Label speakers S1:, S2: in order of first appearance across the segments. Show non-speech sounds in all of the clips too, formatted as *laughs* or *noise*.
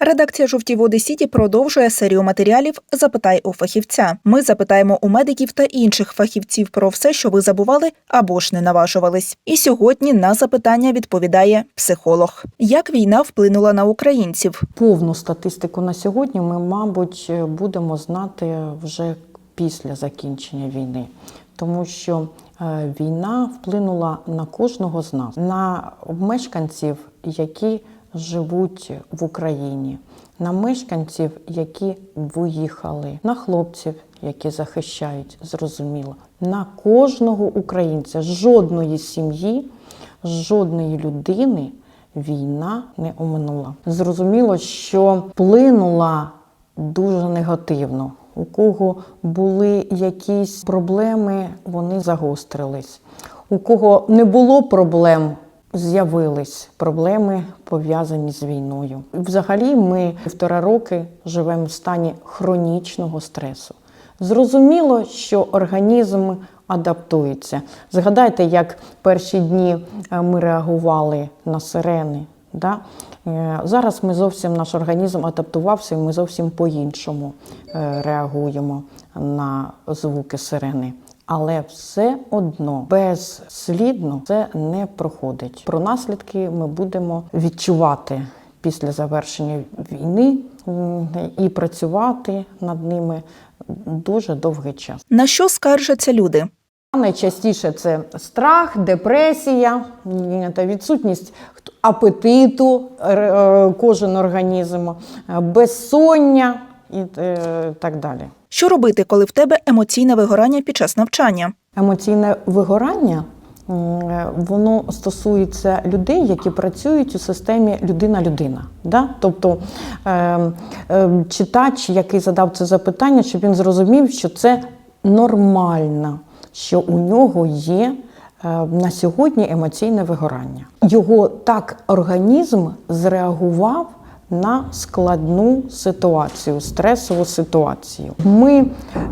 S1: Редакція жовті води Сіті продовжує серію матеріалів Запитай у фахівця. Ми запитаємо у медиків та інших фахівців про все, що ви забували або ж не наважувались. І сьогодні на запитання відповідає психолог. Як війна вплинула на українців?
S2: Повну статистику на сьогодні ми, мабуть, будемо знати вже після закінчення війни, тому що е, війна вплинула на кожного з нас, на мешканців, які живуть в Україні, на мешканців, які виїхали, на хлопців, які захищають, зрозуміло, на кожного українця, жодної сім'ї, жодної людини війна не оминула. Зрозуміло, що вплинула дуже негативно. У кого були якісь проблеми, вони загострились. У кого не було проблем, з'явились проблеми пов'язані з війною. Взагалі, ми півтора роки живемо в стані хронічного стресу. Зрозуміло, що організм адаптується. Згадайте, як перші дні е, ми реагували на сирени. Да? Е, Зараз ми зовсім наш організм адаптувався, і ми зовсім по-іншому е, реагуємо на звуки сирени. Але все одно безслідно це не проходить. Про наслідки ми будемо відчувати після завершення війни і працювати над ними дуже довгий час.
S1: На що скаржаться люди?
S2: Найчастіше це страх, депресія та відсутність апетиту е, кожен організм, е, безсоння і е, так далі.
S1: Що робити, коли в тебе емоційне вигорання під час навчання?
S2: Емоційне вигорання е, воно стосується людей, які працюють у системі людина-людина. Да? Тобто е, е, читач, який задав це запитання, щоб він зрозумів, що це нормально, що у нього є. е, На сьогодні емоційне вигорання. Його так організм зреагував на складну ситуацію, стресову ситуацію. Ми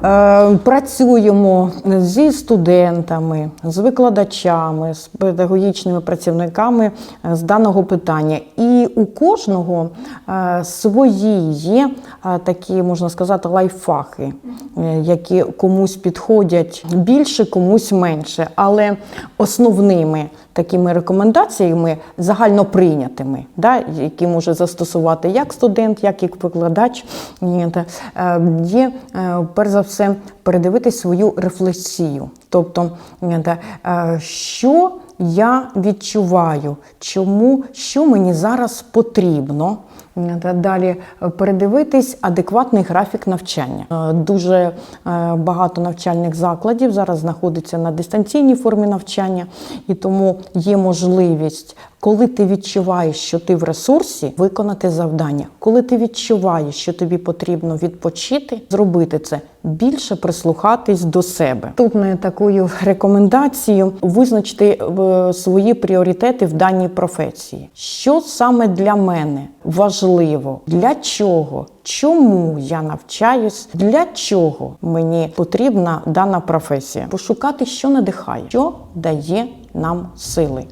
S2: е, працюємо зі студентами, з викладачами, з педагогічними працівниками е, з даного питання. І у кожного е, свої є е, такі, можна сказати, лайфхаки, е, які комусь підходять більше, комусь менше. Але основними такими рекомендаціями загально прийнятими, да, які може застосувати як студент, як і викладач, е, є е, перш за все передивитись свою рефлексію. Тобто, е, що я відчуваю, чому, що мені зараз потрібно. Далі передивитись адекватний графік навчання. Дуже багато навчальних закладів зараз знаходиться на дистанційній формі навчання, і тому є можливість, коли ти відчуваєш, що ти в ресурсі, виконати завдання. Коли ти відчуваєш, що тобі потрібно відпочити, зробити це більше прислухатись до себе. Наступною такою рекомендацією визначити е, свої пріоритети в даній професії. Що саме для мене важливо? Для чого? Чому я навчаюсь? Для чого мені потрібна дана професія? Пошукати, що надихає, що дає нам сили.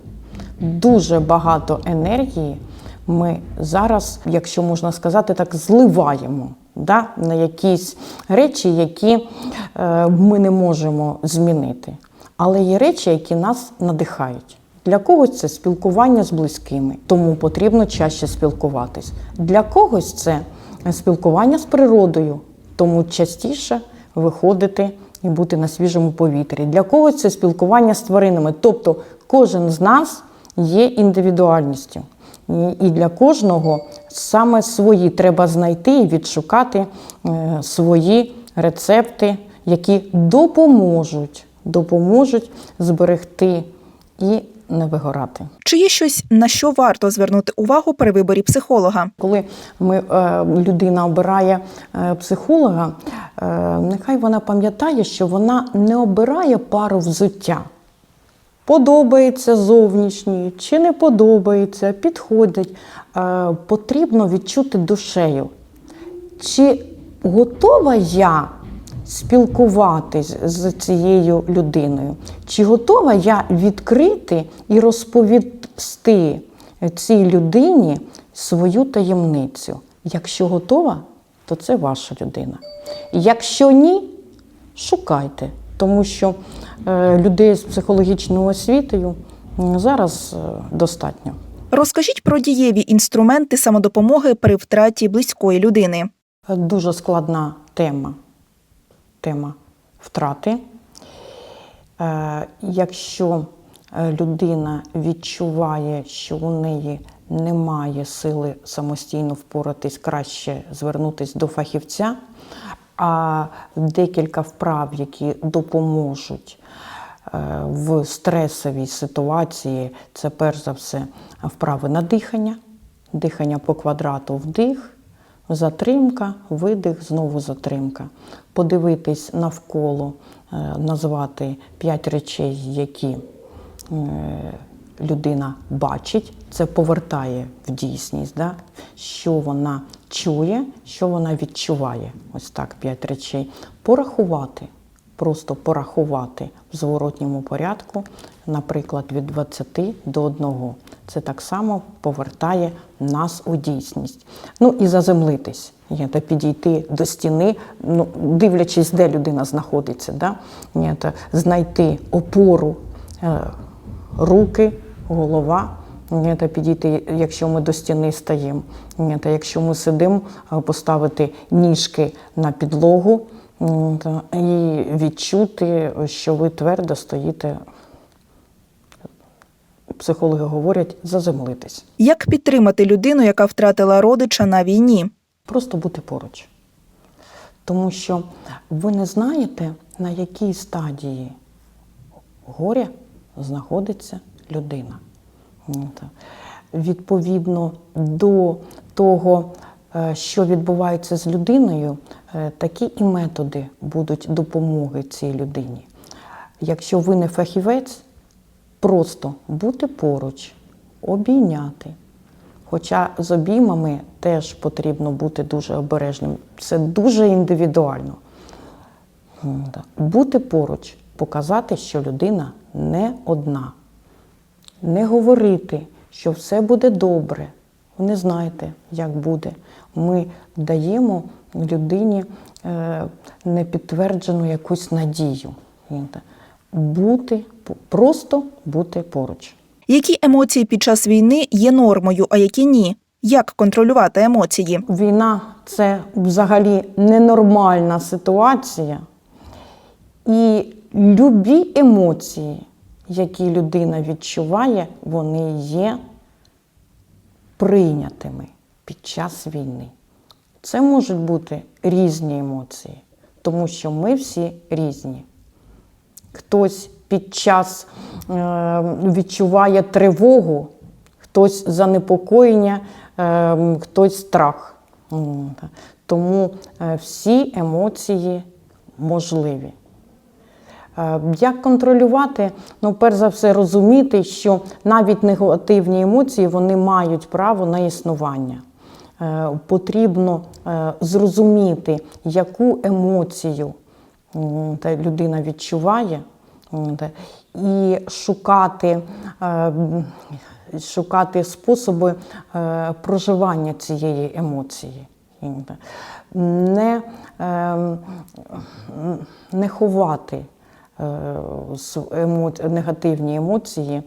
S2: Дуже багато енергії ми зараз, якщо можна сказати так, зливаємо да, на якісь речі, які е, ми не можемо змінити. Але є речі, які нас надихають. Для когось це спілкування з близькими, тому потрібно чаще спілкуватись. Для когось це спілкування з природою, тому частіше виходити і бути на свіжому повітрі. Для когось це спілкування з тваринами. Тобто кожен з нас є індивідуальністю. І- для кожного саме свої треба знайти і відшукати е, свої рецепти, які допоможуть, допоможуть зберегти і не вигорати.
S1: Чи є щось, на що варто звернути увагу при виборі психолога?
S2: Коли ми, е, людина обирає е, психолога, нехай вона пам'ятає, що вона не обирає пару взуття. Подобається зовнішній чи не подобається, підходить. Е, потрібно відчути душею. Чи готова я спілкуватись з цією людиною? Чи готова я відкрити і розповісти цій людині свою таємницю? Якщо готова, то це ваша людина. Якщо ні, шукайте, тому що е, людей з психологічною освітою зараз е, достатньо.
S1: Розкажіть про дієві інструменти самодопомоги при втраті близької людини.
S2: Дуже складна тема, тема втрати. Е, Якщо людина відчуває, що у неї немає сили самостійно впоратись, краще звернутися до фахівця, а декілька вправ, які допоможуть е, в стресовій ситуації, це перш за все вправи на дихання, дихання по квадрату вдих, затримка, видих, знову затримка. Подивитись навколо, е, назвати п'ять речей, які е, людина бачить, це повертає в дійсність, да? що вона чує, що вона відчуває. Ось так, п'ять речей. Порахувати, просто порахувати в зворотньому порядку, наприклад, від 20 до 1. Це так само повертає нас у дійсність. Ну і заземлитись, та підійти до стіни, ну, дивлячись, де людина знаходиться, да? Знайти опору, е, руки, голова. Ні, та підійти, якщо ми до стіни стаємо. Та якщо ми сидимо, поставити ніжки на підлогу і відчути, що ви твердо стоїте. Психологи говорять, заземлитись.
S1: Як підтримати людину, яка втратила родича на війні?
S2: Просто бути поруч. Тому що ви не знаєте, на якій стадії горя знаходиться людина. От. Відповідно до того, е, що відбувається з людиною, е, такі і методи будуть допомоги цій людині. Якщо ви не фахівець, просто бути поруч, обійняти. Хоча з обіймами теж потрібно бути дуже обережним. Це дуже індивідуально. Бути поруч, показати, що людина не одна. Не говорити, що все буде добре. Ви не знаєте, як буде. Ми даємо людині е, непідтверджену якусь надію. Бути, просто бути поруч.
S1: Які емоції під час війни є нормою, а які ні? Як контролювати емоції?
S2: Війна це взагалі ненормальна ситуація. І любі емоції, які людина відчуває, вони є прийнятими під час війни. Це можуть бути різні емоції, тому що ми всі різні. Хтось під час е, відчуває тривогу, хтось занепокоєння, е, хтось страх. Тому е, всі емоції можливі. Е, Як контролювати? Ну, перш за все, розуміти, що навіть негативні емоції вони мають право на існування. Е, Потрібно е, зрозуміти, яку емоцію людина відчуває, і шукати, шукати способи проживання цієї емоції. Не, е, не ховати негативні емоції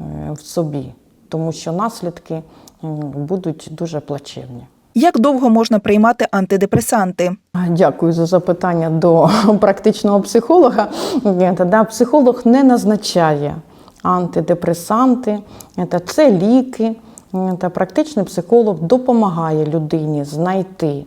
S2: е, в собі, тому що наслідки будуть дуже плачевні.
S1: Як довго можна приймати антидепресанти?
S2: Дякую за запитання до *laughs* практичного психолога. Да, Психолог не назначає антидепресанти, це ліки. Та практичний психолог допомагає людині знайти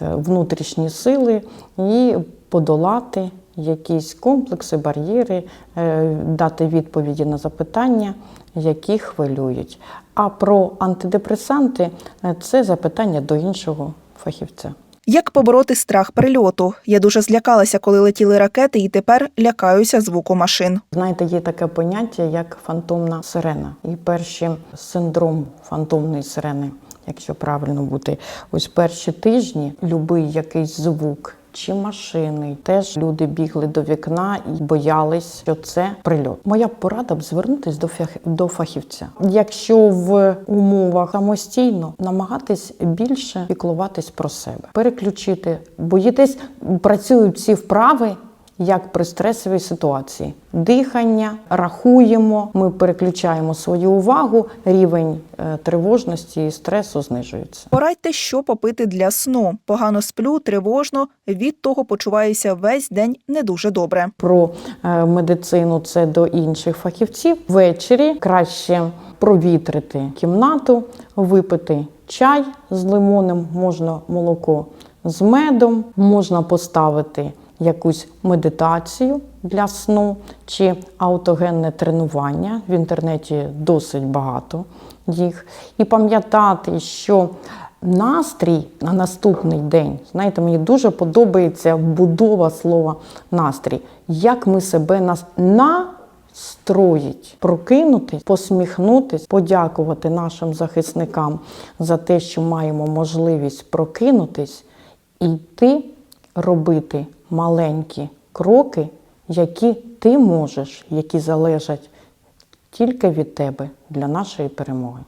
S2: внутрішні сили і подолати якісь комплекси, бар'єри, е, дати відповіді на запитання, які хвилюють. А про антидепресанти е, це запитання до іншого фахівця.
S1: Як побороти страх прильоту? Я дуже злякалася, коли летіли ракети, і тепер лякаюся звуку машин.
S2: Знаєте, є таке поняття, як фантомна сирена. І перший синдром фантомної сирени, якщо правильно бути, ось перші тижні любий якийсь звук чи машини. Теж люди бігли до вікна і боялись, що це прильот. Моя порада б звернутися до до фахівця. Якщо в умовах самостійно намагатись більше піклуватись про себе, переключити, боїтесь, працюють ці вправи. Як при стресовій ситуації дихання, рахуємо, ми переключаємо свою увагу, рівень е, тривожності і стресу знижується.
S1: Порадьте, що попити для сну. Погано сплю, тривожно, від того почуваюся весь день не дуже добре.
S2: Про е, медицину це до інших фахівців. Ввечері краще провітрити кімнату, випити чай з лимоном, можна молоко з медом, можна поставити якусь медитацію для сну чи аутогенне тренування. В інтернеті досить багато їх. І пам'ятати, що настрій на наступний день, знаєте, мені дуже подобається будова слова настрій. Як ми себе нас настроїть, прокинутись, посміхнутись, подякувати нашим захисникам за те, що маємо можливість прокинутись і йти робити маленькі кроки, які ти можеш, які залежать тільки від тебе для нашої перемоги.